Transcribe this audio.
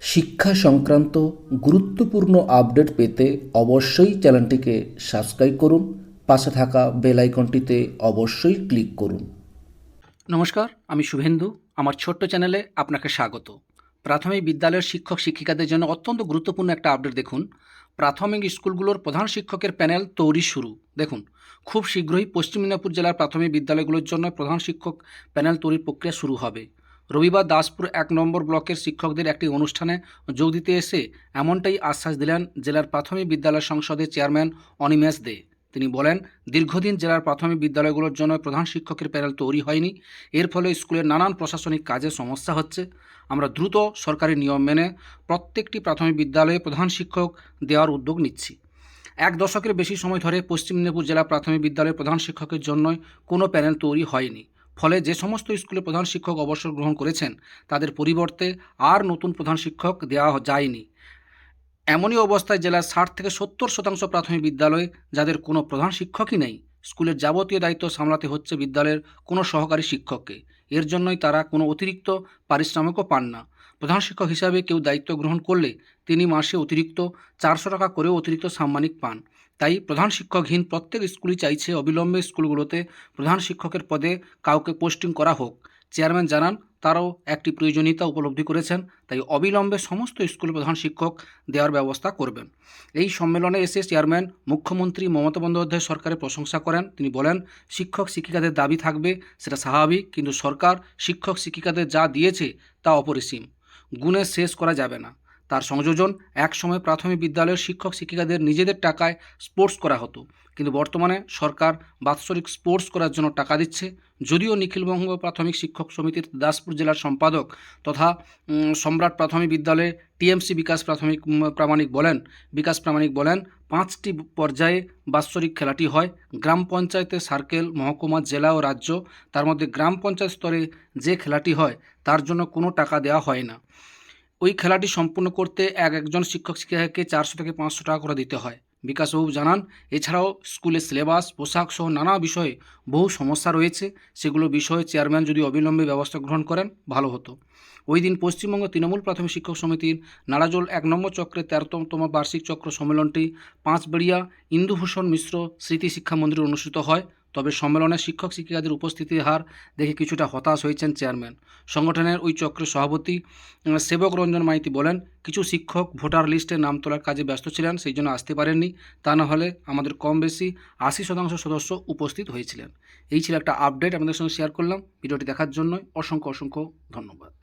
শিক্ষা সংক্রান্ত গুরুত্বপূর্ণ আপডেট পেতে অবশ্যই চ্যানেলটিকে সাবস্ক্রাইব করুন, পাশে থাকা বেল আইকনটিতে অবশ্যই ক্লিক করুন। নমস্কার, আমি শুভেন্দু। আমার ছোট্ট চ্যানেলে আপনাকে স্বাগত। প্রাথমিক বিদ্যালয়ের শিক্ষক শিক্ষিকাদের জন্য অত্যন্ত গুরুত্বপূর্ণ একটা আপডেট দেখুন। প্রাথমিক স্কুলগুলোর প্রধান শিক্ষকের প্যানেল তৈরি শুরু। দেখুন, খুব শীঘ্রই পশ্চিম মেদিনীপুর জেলার প্রাথমিক বিদ্যালয়গুলোর জন্য প্রধান শিক্ষক প্যানেল তৈরির প্রক্রিয়া শুরু হবে। রবিবার দাসপুর এক নম্বর ব্লকের শিক্ষকদের একটি অনুষ্ঠানে যোগ দিতে এসে এমনটাই আশ্বাস দিলেন জেলার প্রাথমিক বিদ্যালয় সংসদের চেয়ারম্যান অনিমেষ দে। তিনি বলেন, দীর্ঘদিন জেলার প্রাথমিক বিদ্যালয়গুলোর জন্য প্রধান শিক্ষকের প্যানেল তৈরি হয়নি। এর ফলে স্কুলের নানান প্রশাসনিক কাজে সমস্যা হচ্ছে। আমরা দ্রুত সরকারি নিয়ম মেনে প্রত্যেকটি প্রাথমিক বিদ্যালয়ে প্রধান শিক্ষক দেওয়ার উদ্যোগ নিচ্ছি। এক দশকের বেশি সময় ধরে পশ্চিম মেদিনীপুর জেলা প্রাথমিক বিদ্যালয়ের প্রধান শিক্ষকের জন্য কোনো প্যানেল তৈরি হয়নি। ফলে যে সমস্ত স্কুলে প্রধান শিক্ষক অবসর গ্রহণ করেছেন, তাদের পরিবর্তে আর নতুন প্রধান শিক্ষক দেওয়া যায়নি। এমনই অবস্থায় জেলার ষাট থেকে সত্তর শতাংশ প্রাথমিক বিদ্যালয়ে যাদের কোনো প্রধান শিক্ষকই নেই, স্কুলের যাবতীয় দায়িত্ব সামলাতে হচ্ছে বিদ্যালয়ের কোনো সহকারী শিক্ষককে। এর জন্যই তারা কোনো অতিরিক্ত পারিশ্রমিকও পান না। প্রধান শিক্ষক হিসাবে কেউ দায়িত্ব গ্রহণ করলে তিনি মাসে অতিরিক্ত চারশো টাকা করেও অতিরিক্ত সাম্মানিক পান। তাই প্রধান শিক্ষকহীন প্রত্যেক স্কুলই চাইছে অবিলম্বে স্কুলগুলোতে প্রধান শিক্ষকের পদে কাউকে পোস্টিং করা হোক। চেয়ারম্যান জানান তারাও একটি প্রয়োজনীয়তা উপলব্ধি করেছেন, তাই অবিলম্বে সমস্ত স্কুল প্রধান শিক্ষক দেওয়ার ব্যবস্থা করবেন। এই সম্মেলনে এসে চেয়ারম্যান মুখ্যমন্ত্রী মমতা বন্দ্যোপাধ্যায় সরকারের প্রশংসা করেন। তিনি বলেন, শিক্ষক শিক্ষিকাদের দাবি থাকবে, সেটা স্বাভাবিক, কিন্তু সরকার শিক্ষক শিক্ষিকাদের যা দিয়েছে তা অপরিসীম। গুণে শেষ করা যাবে না। তার সংযোজন একসময় প্রাথমিক বিদ্যালয়ের শিক্ষক শিক্ষিকাদের নিজেদের টাকায় স্পোর্টস করা হতো। কিন্তু বর্তমানে সরকার বাৎসরিক স্পোর্টস করার জন্য টাকা দিচ্ছে। যদিও নিখিলবঙ্গ প্রাথমিক শিক্ষক সমিতির দাসপুর জেলার সম্পাদক তথা সম্রাট প্রাথমিক বিদ্যালয়ে টিএমসি বিকাশ প্রাথমিক প্রামাণিক বলেন, বিকাশ প্রামাণিক বলেন, পাঁচটি পর্যায়ে বাৎসরিক খেলাটি হয়। গ্রাম পঞ্চায়েতে সার্কেল, মহকুমা, জেলা ও রাজ্য, তার মধ্যে গ্রাম পঞ্চায়েত স্তরে যে খেলাটি হয়, তার জন্য কোনো টাকা দেওয়া হয় না। ওই খেলাটি সম্পূর্ণ করতে এক একজন শিক্ষক শিক্ষিকাকে চারশো থেকে পাঁচশো টাকা করে দিতে হয়। বিকাশবাবু জানান, এছাড়াও স্কুলের সিলেবাস, পোশাক সহ নানা বিষয়ে বহু সমস্যা রয়েছে। সেগুলো বিষয়ে চেয়ারম্যান যদি অবিলম্বে ব্যবস্থা গ্রহণ করেন, ভালো হতো। ওই দিন পশ্চিমবঙ্গ তৃণমূল প্রাথমিক শিক্ষক সমিতির নালাজোল এক নম্বর চক্রের তেরোতম বার্ষিক চক্র সম্মেলনটি পাঁচবেড়িয়া ইন্দুভূষণ মিশ্র স্মৃতি শিক্ষা মন্দিরে অনুষ্ঠিত হয়। তবে সম্মেলনে শিক্ষক শিক্ষিকাদের উপস্থিতির হার দেখে কিছুটা হতাশ হয়েছেন চেয়ারম্যান। সংগঠনের ওই চক্রের সভাপতি সেবক রঞ্জন মাইতি বলেন, কিছু শিক্ষক ভোটার লিস্টে নাম তোলার কাজে ব্যস্ত ছিলেন, সেই জন্য আসতে পারেননি। তা না হলে আমাদের কম বেশি আশি শতাংশ সদস্য উপস্থিত হয়েছিলেন। এই ছিল একটা আপডেট আমাদের সঙ্গে শেয়ার করলাম। ভিডিওটি দেখার জন্য অসংখ্য অসংখ্য ধন্যবাদ।